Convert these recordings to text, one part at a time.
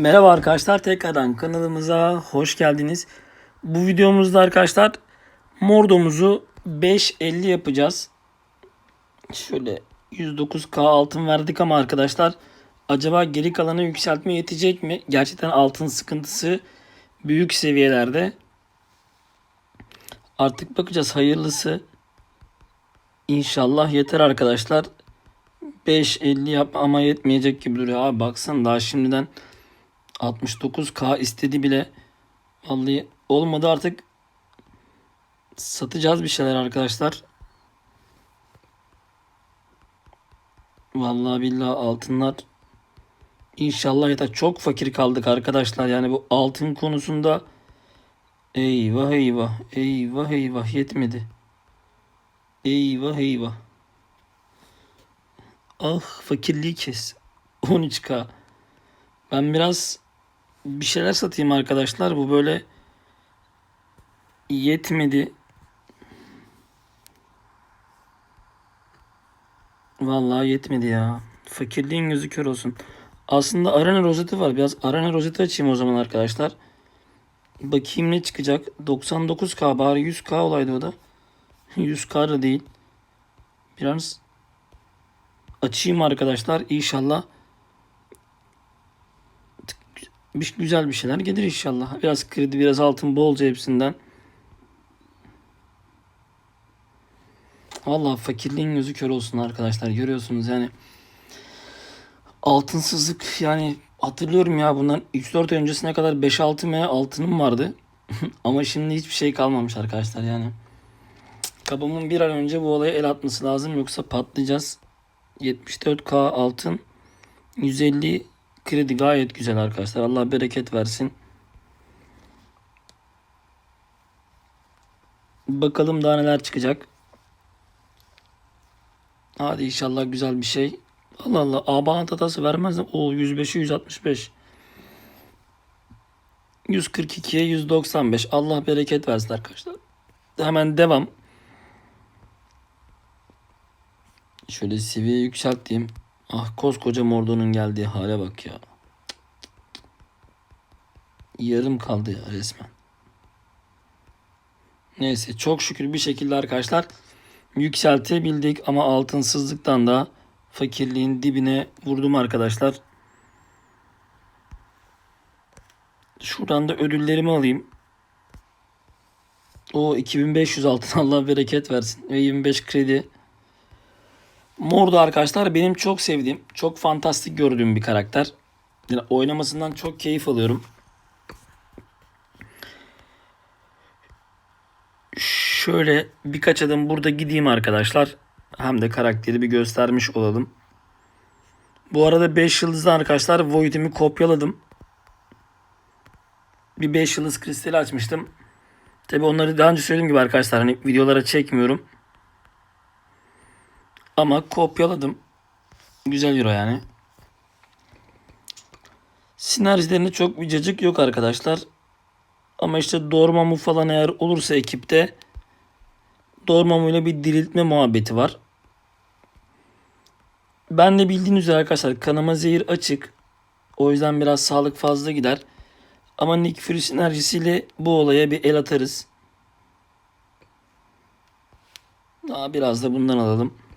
Merhaba arkadaşlar tekrardan kanalımıza hoş geldiniz. Bu videomuzda arkadaşlar mordomuzu 5.50 yapacağız. Şöyle 109k altın verdik ama arkadaşlar acaba geri kalanı yükseltme yetecek mi? Gerçekten altın sıkıntısı büyük seviyelerde. Artık bakacağız hayırlısı. İnşallah yeter arkadaşlar. 5.50 yap ama yetmeyecek gibi duruyor. Abi baksana daha şimdiden 69k istedi bile. Vallahi olmadı artık satacağız bir şeyler arkadaşlar. Vallahi billahi altınlar İnşallah yeter. Çok fakir kaldık arkadaşlar. Yani bu altın konusunda eyvah eyvah eyvah eyvah yetmedi. Eyvah eyvah. Ah fakirliği kes. 13k. Ben biraz bir şeyler satayım arkadaşlar. Bu böyle yetmedi. Vallahi yetmedi ya. Fakirliğin gözü kör olsun. Aslında arena rozeti var. Biraz arena rozeti açayım o zaman arkadaşlar. Bakayım ne çıkacak. 99k bari 100k olaydı o da. 100k da değil. Biraz açayım arkadaşlar. İnşallah bir güzel bir şeyler gelir inşallah. Biraz kredi, biraz altın bolca hepsinden. Vallahi fakirliğin gözü kör olsun arkadaşlar. Görüyorsunuz yani altınsızlık yani hatırlıyorum ya bundan 3-4 ay öncesine kadar 5-6 M altınım vardı. Ama şimdi hiçbir şey kalmamış arkadaşlar yani. Kabımın bir an önce bu olaya el atması lazım yoksa patlayacağız. 74k altın 150 kredi gayet güzel arkadaşlar. Allah bereket versin. Bakalım daha neler çıkacak. Hadi inşallah güzel bir şey. Allah Allah. Aban tatası vermez? O 105'i 165. 142'ye 195. Allah bereket versin arkadaşlar. Hemen devam. Şöyle seviye yükselteyim. Ah koskoca Mordo'nun geldiği hale bak ya. Yarım kaldı ya resmen. Neyse çok şükür bir şekilde arkadaşlar yükseltebildik ama altınsızlıktan da fakirliğin dibine vurdum arkadaşlar. Şuradan da ödüllerimi alayım. O 2500 altın Allah bereket versin ve 25 kredi. Mordo arkadaşlar benim çok sevdiğim, çok fantastik gördüğüm bir karakter. Yani oynamasından çok keyif alıyorum. Şöyle birkaç adım burada gideyim arkadaşlar. Hem de karakteri bir göstermiş olalım. Bu arada 5 yıldızlı arkadaşlar Void'imi kopyaladım. Bir 5 yıldız kristali açmıştım. Tabi onları daha önce söylediğim gibi arkadaşlar hani videolara çekmiyorum. Ama kopyaladım. Güzel euro yani. Sinerjilerinde çok bir cacık yok arkadaşlar. Ama işte Dormammu falan eğer olursa ekipte Dormammu ile bir diriltme muhabbeti var. Ben de bildiğiniz üzere arkadaşlar kanama zehir açık. O yüzden biraz sağlık fazla gider. Ama Nick Fury sinerjisiyle bu olaya bir el atarız. Daha biraz da bundan alalım.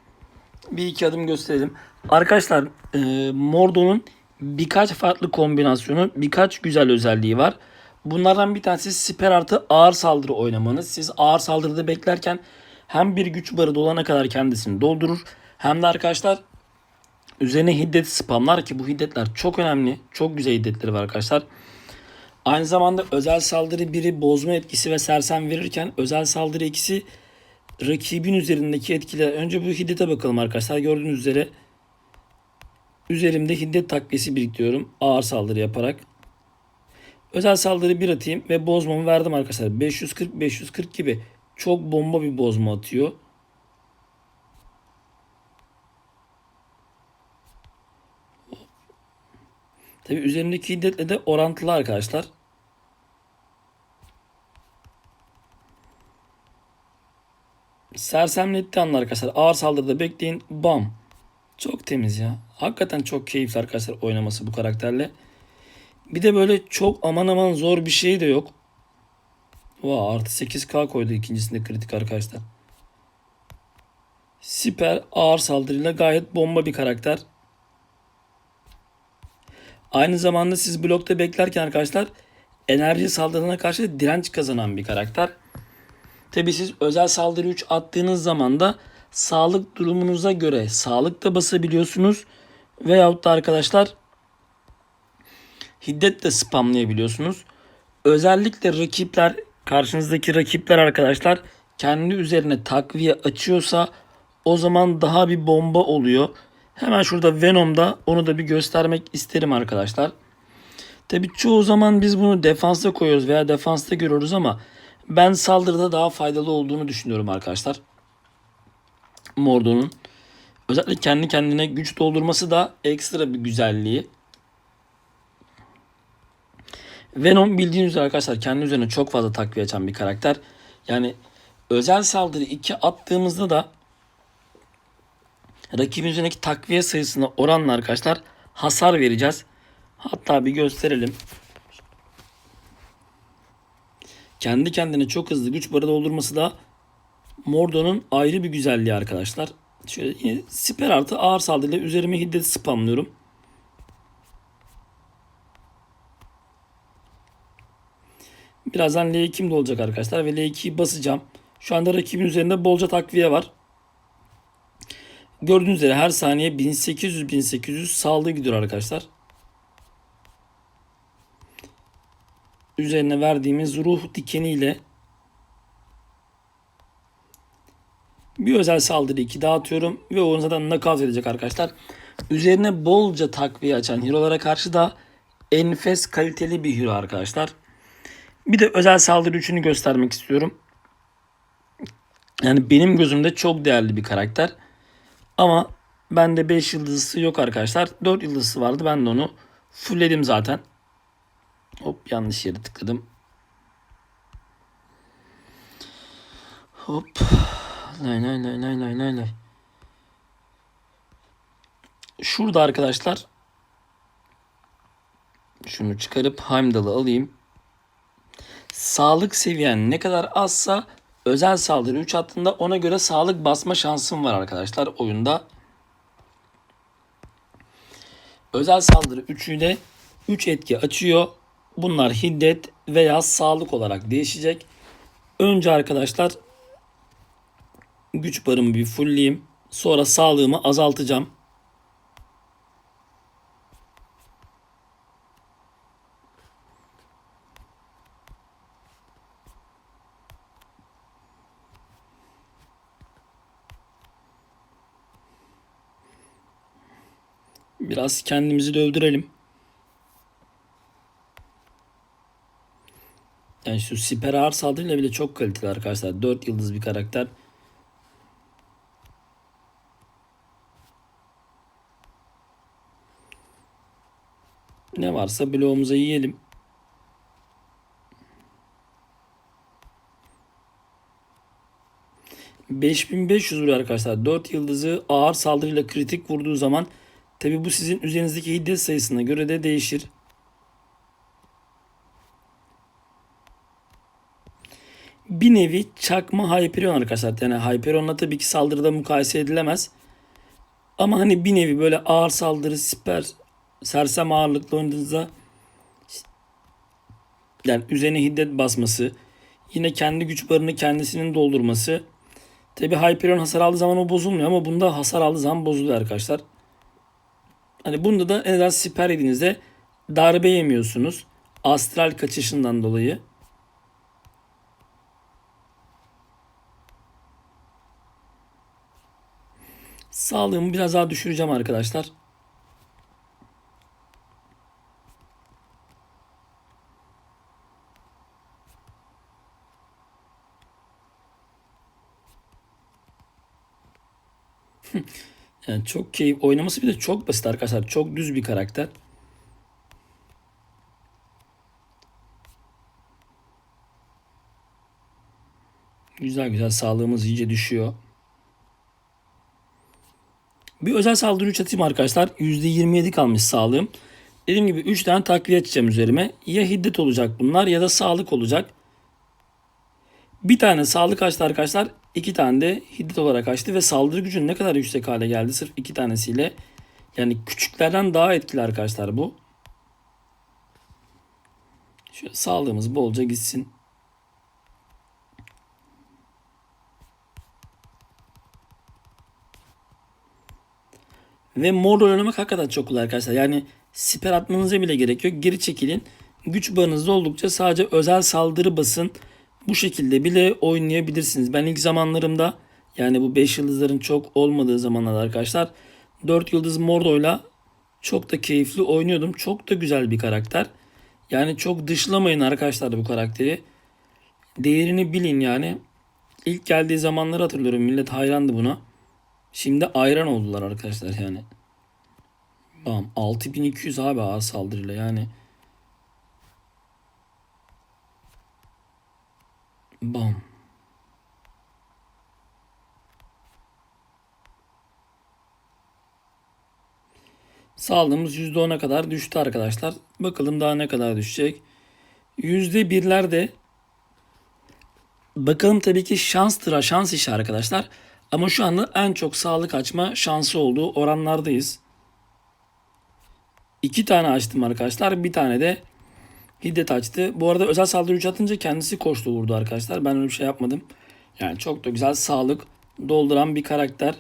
Bir iki adım gösterelim. Arkadaşlar e, Mordo'nun birkaç farklı kombinasyonu, birkaç güzel özelliği var. Bunlardan bir tanesi siper artı ağır saldırı oynamanız. Siz ağır saldırıda beklerken hem bir güç barı dolana kadar kendisini doldurur. Hem de arkadaşlar üzerine hiddet spamlar ki bu hiddetler çok önemli. Çok güzel hiddetleri var arkadaşlar. Aynı zamanda özel saldırı biri bozma etkisi ve sersem verirken özel saldırı ikisi rakibin üzerindeki etkiler. Önce bu hiddete bakalım arkadaşlar. Gördüğünüz üzere üzerimde hiddet takviyesi biriktiriyorum. Ağır saldırı yaparak. Özel saldırı bir atayım ve bozmamı verdim arkadaşlar. 540-540 gibi çok bomba bir bozma atıyor. Tabi üzerimdeki hiddetle de orantılı arkadaşlar. Sersemletti anlar arkadaşlar. Ağır saldırıda bekleyin. Bam. Çok temiz ya. Hakikaten çok keyifli arkadaşlar oynaması bu karakterle. Bir de böyle çok aman aman zor bir şey de yok. Vay artı 8k koydu ikincisinde kritik arkadaşlar. Siper ağır saldırıyla gayet bomba bir karakter. Aynı zamanda siz blokta beklerken arkadaşlar enerji saldırına karşı direnç kazanan bir karakter. Tabi siz özel saldırı 3 attığınız zaman da sağlık durumunuza göre sağlık da basabiliyorsunuz. Veyahut da arkadaşlar hiddet de spamlayabiliyorsunuz. Özellikle rakipler karşınızdaki rakipler arkadaşlar kendi üzerine takviye açıyorsa o zaman daha bir bomba oluyor. Hemen şurada Venom'da onu da bir göstermek isterim arkadaşlar. Tabi çoğu zaman biz bunu defansta koyuyoruz veya defansta görüyoruz ama ben saldırıda daha faydalı olduğunu düşünüyorum arkadaşlar. Mordo'nun. Özellikle kendi kendine güç doldurması da ekstra bir güzelliği. Venom bildiğiniz üzere arkadaşlar kendi üzerine çok fazla takviye açan bir karakter. Yani özel saldırı 2 attığımızda da rakibin üzerindeki takviye sayısına oranla arkadaşlar hasar vereceğiz. Hatta bir gösterelim. Kendi kendine çok hızlı güç barı doldurması da Mordo'nun ayrı bir güzelliği arkadaşlar. Şöyle yine siper artı ağır saldırıyla üzerime hiddet spamlıyorum. Birazdan L2'm de olacak arkadaşlar ve L2'yi basacağım. Şu anda rakibin üzerinde bolca takviye var. Gördüğünüz üzere her saniye 1800-1800 saldırı gidiyor arkadaşlar. Üzerine verdiğimiz ruh dikeniyle bir özel saldırı 2 dağıtıyorum ve onu zaten knockout edecek arkadaşlar. Üzerine bolca takviye açan hero'lara karşı da enfes kaliteli bir hero arkadaşlar. Bir de özel saldırı 3'ünü göstermek istiyorum. Yani benim gözümde çok değerli bir karakter. Ama bende 5 yıldızlısı yok arkadaşlar. 4 yıldızlısı vardı. Ben de onu fullledim zaten. Hop yanlış yere tıkladım. Hop. Lay lay lay lay lay lay lay. Şurada arkadaşlar şunu çıkarıp Heimdall'ı alayım. Sağlık seviyen ne kadar azsa özel saldırı 3 attığında ona göre sağlık basma şansım var arkadaşlar oyunda. Özel saldırı 3 ile 3 etki açıyor. Bunlar hiddet veya sağlık olarak değişecek. Önce arkadaşlar güç barımı bir fullleyeyim. Sonra sağlığımı azaltacağım. Biraz kendimizi dövdürelim. Yani şu siper ağır saldırıyla bile çok kaliteli arkadaşlar. 4 yıldız bir karakter. Ne varsa bloğumuza yiyelim. ...5500 vuruyor arkadaşlar. 4 yıldızı ağır saldırıyla kritik vurduğu zaman... ...tabi bu sizin üzerinizdeki hiddet sayısına göre de değişir. Bir nevi çakma Hyperion arkadaşlar. Yani Hyperion'la tabii ki saldırıda mukayese edilemez. Ama hani bir nevi böyle ağır saldırı, siper, sersem ağırlıklı oynadığınızda yani üzerine hiddet basması, yine kendi güç barını kendisinin doldurması. Tabi Hyperion hasar aldığı zaman o bozulmuyor ama bunda hasar aldığı zaman bozuluyor arkadaşlar. Hani bunda da en azından siper yediğinizde darbe yemiyorsunuz. Astral kaçışından dolayı. Sağlığımı biraz daha düşüreceğim arkadaşlar. yani çok keyif oynaması bir de çok basit arkadaşlar. Çok düz bir karakter. Güzel güzel sağlığımız iyice düşüyor. Bir özel saldırı 3 atayım arkadaşlar. %27 kalmış sağlığım. Dediğim gibi 3 tane takviye açacağım üzerime. Ya hiddet olacak bunlar ya da sağlık olacak. Bir tane sağlık açtı arkadaşlar. iki tane de hiddet olarak açtı ve saldırı gücü ne kadar yüksek hale geldi sırf iki tanesiyle. Yani küçüklerden daha etkili arkadaşlar bu. Şöyle sağlığımız bolca gitsin. Ve mor oynamak hakikaten çok kolay arkadaşlar. Yani siper atmanıza bile gerek yok. Geri çekilin. Güç bağınızda oldukça sadece özel saldırı basın. Bu şekilde bile oynayabilirsiniz. Ben ilk zamanlarımda yani bu 5 yıldızların çok olmadığı zamanlarda arkadaşlar 4 yıldız Mordo'yla çok da keyifli oynuyordum. Çok da güzel bir karakter. Yani çok dışlamayın arkadaşlar bu karakteri. Değerini bilin yani. İlk geldiği zamanları hatırlıyorum. Millet hayrandı buna. Şimdi ayran oldular arkadaşlar yani. Bam 6200 abi ağır saldırıyla yani. Bam. Sağlığımız %10'a kadar düştü arkadaşlar. Bakalım daha ne kadar düşecek. %1'ler de bakalım tabii ki şanstıra şans işi arkadaşlar. Ama şu anda en çok sağlık açma şansı olduğu oranlardayız. İki tane açtım arkadaşlar. Bir tane de hiddet açtı. Bu arada özel saldırı gücü atınca kendisi koştu vurdu arkadaşlar. Ben öyle bir şey yapmadım. Yani çok da güzel sağlık dolduran bir karakter.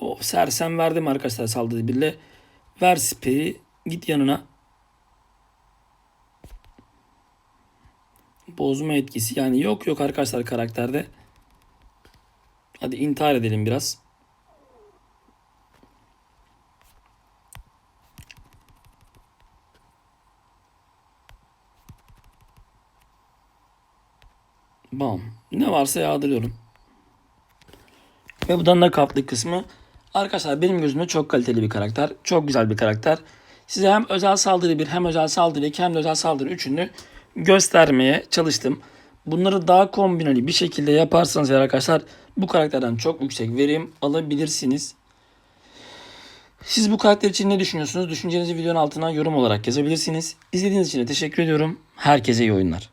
O sersem verdim arkadaşlar saldırı bile. Ver siperi git yanına. Bozma etkisi yani yok yok arkadaşlar karakterde. Hadi intihar edelim biraz. Bam. Ne varsa yağdırıyorum. Ve bu da nakavtlık kısmı. Arkadaşlar benim gözümde çok kaliteli bir karakter. Çok güzel bir karakter. Size hem özel saldırı bir hem özel saldırı iki hem de özel saldırı üçünü göstermeye çalıştım. Bunları daha kombineli bir şekilde yaparsanız eğer arkadaşlar bu karakterden çok yüksek verim alabilirsiniz. Siz bu karakter için ne düşünüyorsunuz? Düşüncenizi videonun altına yorum olarak yazabilirsiniz. İzlediğiniz için de teşekkür ediyorum. Herkese iyi oyunlar.